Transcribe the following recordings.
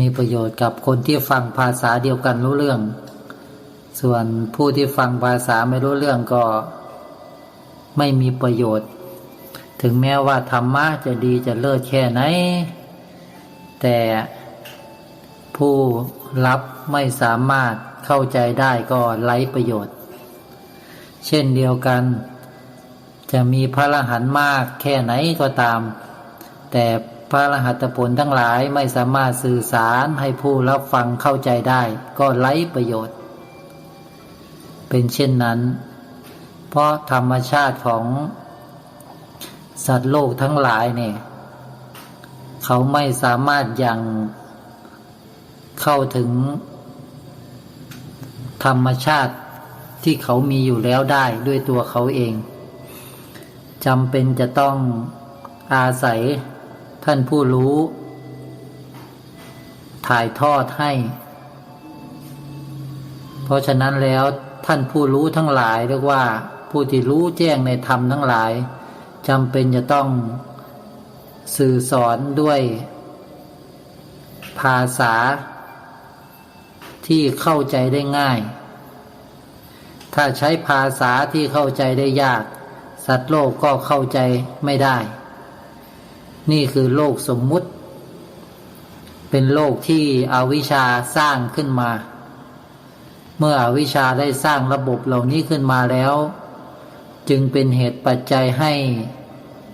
มีประโยชน์กับคนที่ฟังภาษาเดียวกันรู้เรื่อง ส่วนผู้ที่ฟังภาษาไม่รู้เรื่องก็ไม่มีประโยชน์ ถึงแม้ว่าธรรมะจะดีจะเลิศแค่ไหน แต่ผู้รับไม่สามารถเข้าใจได้ก็ไร้ประโยชน์ เช่นเดียวกัน จะมีพระรหันต์มากแค่ไหนก็ตาม แต่ ระรหัตผลทั้งหลายไม่สามารถสื่อสารให้ผู้รับฟังเข้าใจได้ ก็ไร้ประโยชน์ เป็นเช่นนั้น เพราะธรรมชาติของสัตว์โลกทั้งหลายเนี่ย เขาไม่สามารถยังเข้าถึง ธรรมชาติที่เขามีอยู่แล้วได้ด้วยตัวเขาเองจำเป็นจะต้องอาศัย ท่านผู้รู้ ถ่ายทอดให้ เพราะฉะนั้นแล้วท่านผู้รู้ทั้งหลายเรียกว่า ผู้ที่รู้แจ้งในธรรมทั้งหลายจำเป็นจะต้องสื่อสอนด้วย ภาษา ที่เข้าใจได้ง่าย ถ้าใช้ภาษาที่เข้าใจได้ยาก สัตว์โลกก็เข้าใจไม่ได้ นี่คือโลกสมมุติ เป็นโลกที่อวิชชาสร้างขึ้นมา เมื่ออวิชชาได้สร้างระบบเหล่านี้ขึ้นมาแล้ว จึงเป็นเหตุปัจจัยให้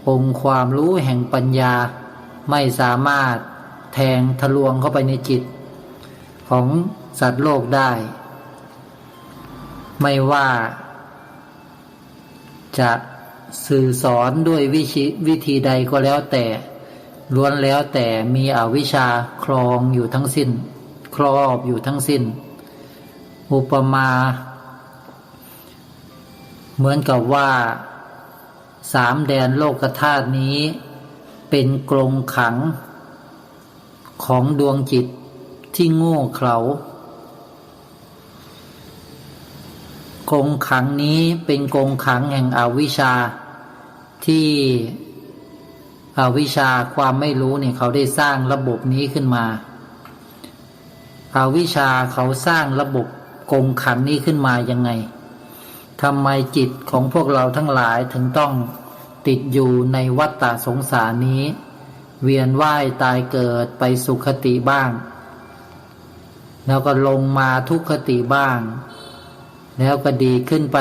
องค์ความรู้แห่งปัญญาไม่สามารถแทงทะลวงเข้าไปในจิต ของสัตว์โลกได้ ไม่ว่าจะ สื่อสอนด้วยวิชิวิธีใดก็แล้วแต่ล้วนแล้วแต่มีอวิชชาครองอยู่ทั้งสิ้น ครอบอยู่ทั้งสิ้น อุปมา เหมือนกับว่า สามแดนโลกธาตุนี้ เป็นกรงขัง ของดวงจิตที่โง่เขลา กงขังนี้เป็นกงขังแห่งอวิชชา ที่อวิชชาความไม่รู้เนี่ยเขาได้สร้างระบบนี้ขึ้นมาอาวิชชาเขาสร้างระบบกงขังนี้ขึ้นมายังไงทำไมจิตของพวกเราทั้งหลายถึงต้องติดอยู่ในวัฏฏะสงสารนี้ เวียนว่ายตายเกิดไปสุขติบ้าง แล้วก็ลงมาทุกขติบ้าง แล้วก็ดีขึ้นไป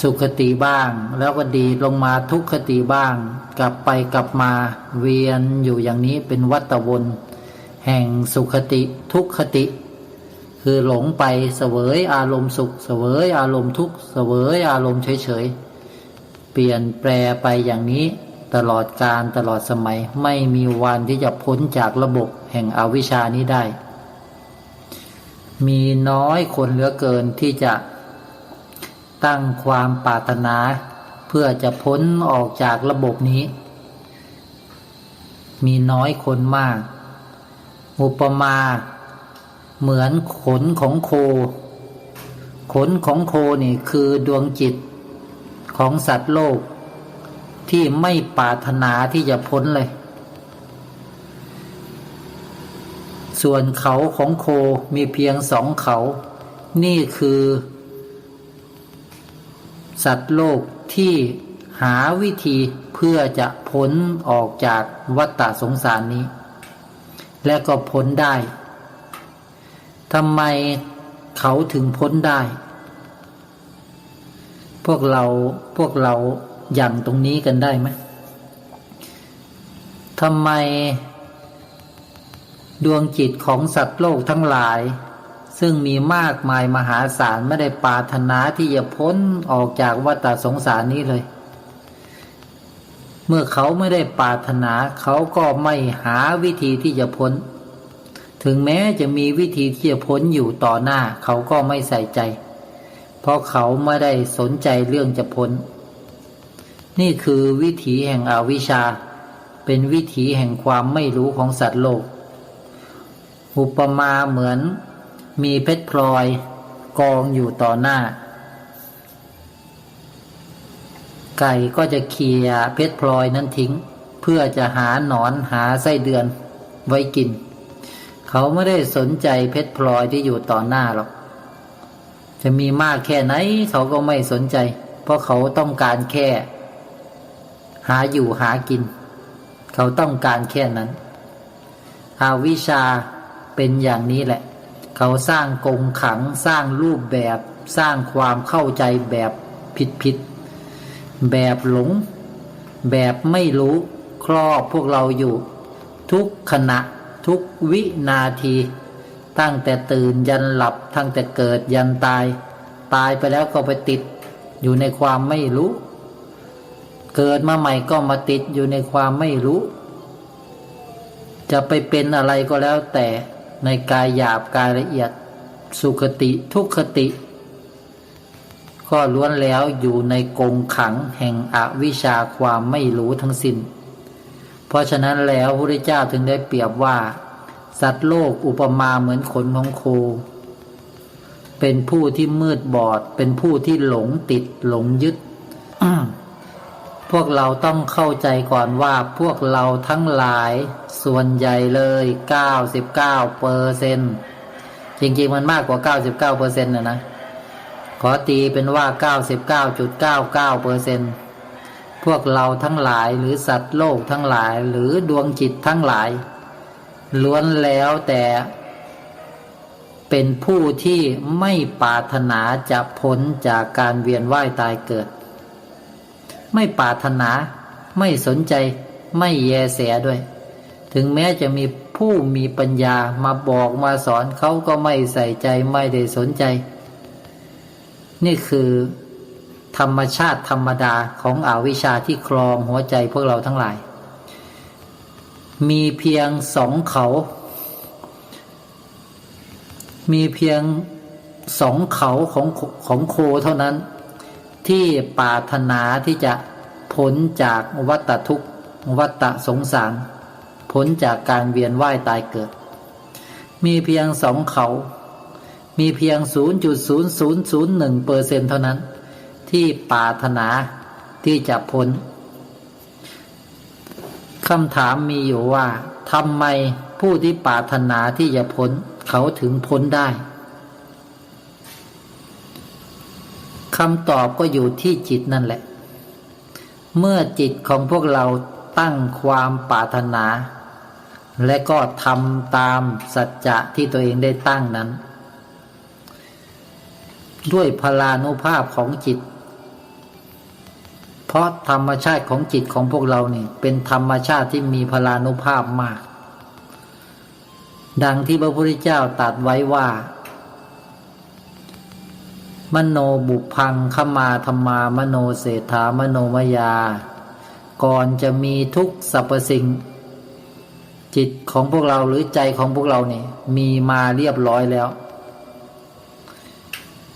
สุขติบ้าง แล้วก็ดีลงมาทุกขติบ้าง กลับไปกลับมาเวียนอยู่อย่างนี้เป็นวัฏวน แห่งสุขติทุกขติ คือหลงไปเสวยอารมณ์สุข เสวยอารมณ์ทุกข์เสวยอารมณ์เฉยๆเปลี่ยนแปลไปอย่างนี้ตลอดการตลอดสมัยไม่มีวันที่จะพ้นจากระบบแห่งอวิชานี้ได้ มีน้อยคนเหลือเกินที่จะตั้งความปรารถนา เพื่อจะพ้นออกจากระบบนี้ มีน้อยคนมาก อุปมาเหมือนขนของโค ขนของโคนี่คือดวงจิตของสัตว์โลก ที่ไม่ปรารถนาที่จะพ้นเลย ส่วนเขาของโคมีเพียงสองเขา นี่คือ สัตว์โลกที่หาวิธีเพื่อจะพ้นออกจากวัฏฏะสงสารนี้ และก็พ้นได้ทำไมเขาถึงพ้นได้ พวกเราพวกเราอย่างตรงนี้กันได้ไหมทำไม ดวงจิตของสัตว์โลกทั้งหลาย ซึ่งมีมากมายมหาศาลไม่ได้ปาถนาที่จะพ้นออกจากวัฏสงสารนี้เลย เมื่อเขาไม่ได้ปาถนาเขาก็ไม่หาวิธีที่จะพ้น ถึงแม้จะมีวิธีที่จะพ้นอยู่ต่อหน้า เขาก็ไม่ใส่ใจ เพราะเขาไม่ได้สนใจเรื่องจะพ้น นี่คือวิถีแห่งอวิชชา เป็นวิถีแห่งความไม่รู้ของสัตว์โลก อุปมาเหมือนมีเพชรพลอยกองอยู่ต่อหน้า ไก่ก็จะเคียเพชรพลอยนั้นทิ้ง เพื่อจะหาหนอนหาไส้เดือนไว้กิน เขาไม่ได้สนใจเพชรพลอยที่อยู่ต่อหน้าหรอก จะมีมากแค่ไหนเขาก็ไม่สนใจ เพราะเขาต้องการแค่ หาอยู่หากิน เขาต้องการแค่นั้นอาวิชชา เป็นอย่างนี้แหละ เขาสร้างกงขังสร้างรูปแบบสร้างความเข้าใจแบบผิดผิดๆแบบหลง แบบไม่รู้ครอบพวกเราอยู่ ทุกขณะทุกวินาที ตั้งแต่ตื่นยันหลับตั้งแต่เกิดยันตาย ตายไปแล้วก็ไปติดอยู่ในความไม่รู้ เกิดมาใหม่ก็มาติดอยู่ในความไม่รู้ จะไปเป็นอะไรก็แล้วแต่ ในกายหยาบกายละเอียดสุขติทุกขติ ก็ล้วนแล้วอยู่ในกงขังแห่งอวิชชาความไม่รู้ทั้งสิ้น เพราะฉะนั้นแล้วพระพุทธเจ้าถึงได้เปรียบว่า สัตว์โลกอุปมาเหมือนขนของโค เป็นผู้ที่มืดบอด เป็นผู้ที่หลงติดหลงยึด วกเราต้องเข้าใจก่อนว่าพวกเราทั้งหลายส่วนใหญ่เลย 99เปอร์เซนจริงๆมันมากกว่า 99เปอร์เซ็นต์นะนะ ขอตีเป็นว่า 99.99เปอร์เซนพวกเราทั้งหลายหรือสัตว์โลกทั้งหลายหรือดวงจิตทั้งหลาย ล้วนแล้วแต่เป็นผู้ที่ไม่ปรารถนาจะพ้นจากการเวียนว่ายตายเกิด ไม่ปรารถนา ไม่สนใจ ไม่แยแสด้วย ถึงแม้จะมีผู้มีปัญญามาบอกมาสอนเขาก็ไม่ใส่ใจไม่ได้สนใจ นี่คือธรรมชาติธรรมดาของอวิชชาที่ครองหัวใจพวกเราทั้งหลาย มีเพียงสองเขา มีเพียงสองเขาของของโคเท่านั้น ที่ปรารถนาที่จะพ้นจากวัฏทุกข์วัฏสงสารพ้นจากการเวียนว่ายตายเกิด มีเพียงสองเขา มีเพียง 0.0001เปอร์เซ็นเท่านั้น ที่ปรารถนาที่จะพ้นคำถามมีอยู่ว่าทำไมผู้ที่ปรารถนาที่จะพ้น เขาถึงพ้นได้ คำตอบก็อยู่ที่จิตนั่นแหละ เมื่อจิตของพวกเราตั้งความปรารถนา และก็ทำตามสัจจะที่ตัวเองได้ตั้งนั้น ด้วยพลานุภาพของจิต เพราะธรรมชาติของจิตของพวกเราเนี่ยเป็นธรรมชาติที่มีพลานุภาพมาก ดังที่พระพุทธเจ้าตรัสไว้ว่า มโนบุพังขมาธรรมามโนเศรษฐามโนมยา ก่อนจะมีทุกสรรพสิ่ง จิตของพวกเราหรือใจของพวกเราเนี่ยมีมาเรียบร้อยแล้ว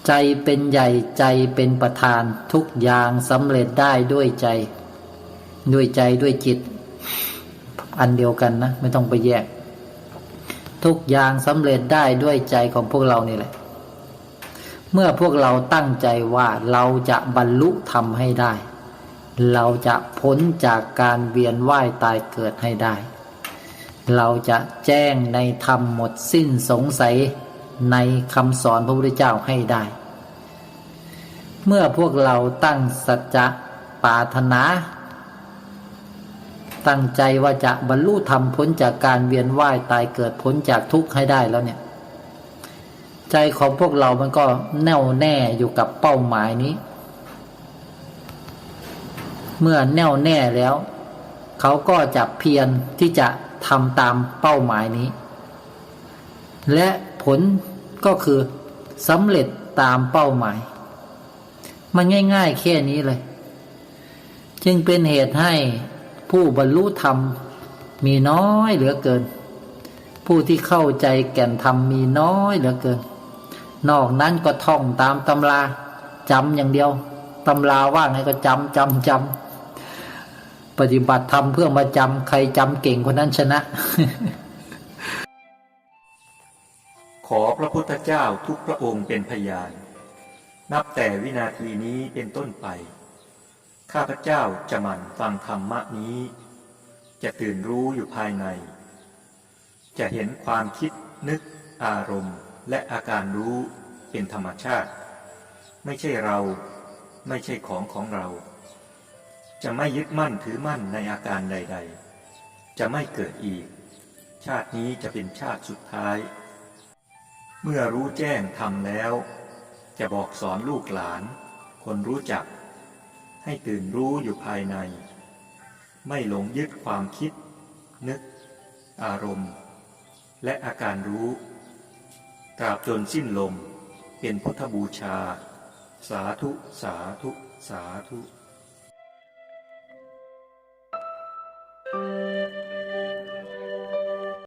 ใจเป็นใหญ่ใจเป็นประธานทุกอย่างสำเร็จได้ด้วยใจ ด้วยใจด้วยจิต อันเดียวกันนะ ไม่ต้องไปแยก ทุกอย่างสำเร็จได้ด้วยใจของพวกเรานี่แหละ เมื่อพวกเราตั้งใจว่าเราจะบรรลุธรรมให้ได้ เราจะพ้นจากการเวียนว่ายตายเกิดให้ได้ เราจะแจ้งในธรรมหมดสิ้นสงสัยในคำสอนพระพุทธเจ้าให้ได้ เมื่อพวกเราตั้งสัจจะปาถนา ตั้งใจว่าจะบรรลุธรรมพ้นจากการเวียนว่ายตายเกิดพ้นจากทุกข์ให้ได้แล้วเนี่ย ใจของพวกเรามันก็แน่วแน่อยู่กับเป้าหมายนี้ เมื่อแน่วแน่แล้ว เขาก็จะเพียรที่จะทำตามเป้าหมายนี้ และผลก็คือสำเร็จตามเป้าหมาย มันง่ายๆแค่นี้เลย จึงเป็นเหตุให้ผู้บรรลุธรรมมีน้อยเหลือเกินผู้ที่เข้าใจแก่นธรรมมีน้อยเหลือเกิน นอกนั้นก็ท่องตามตำราจำอย่างเดียวตำราว่าไงก็จำจำจำปฏิบัติธรรมเพื่อมาจำใครจำเก่งคนนั้นชนะ ขอพระพุทธเจ้าทุกพระองค์เป็นพยาน นับแต่วินาทีนี้เป็นต้นไป ข้าพเจ้าจะหมั่นฟังธรรมะนี้ จะตื่นรู้อยู่ภายใน จะเห็นความคิดนึกอารมณ์ และอาการรู้เป็นธรรมชาติ ไม่ใช่เรา ไม่ใช่ของของเรา จะไม่ยึดมั่นถือมั่นในอาการใด ๆ จะไม่เกิดอีก ชาตินี้จะเป็นชาติสุดท้าย เมื่อรู้แจ้งทำแล้ว จะบอกสอนลูกหลาน คนรู้จัก ให้ตื่นรู้อยู่ภายใน ไม่หลงยึดความคิด นึก อารมณ์ และอาการรู้ ตราบจนสิ้นลม เป็นพุทธบูชา สาธุ สาธุ สาธุ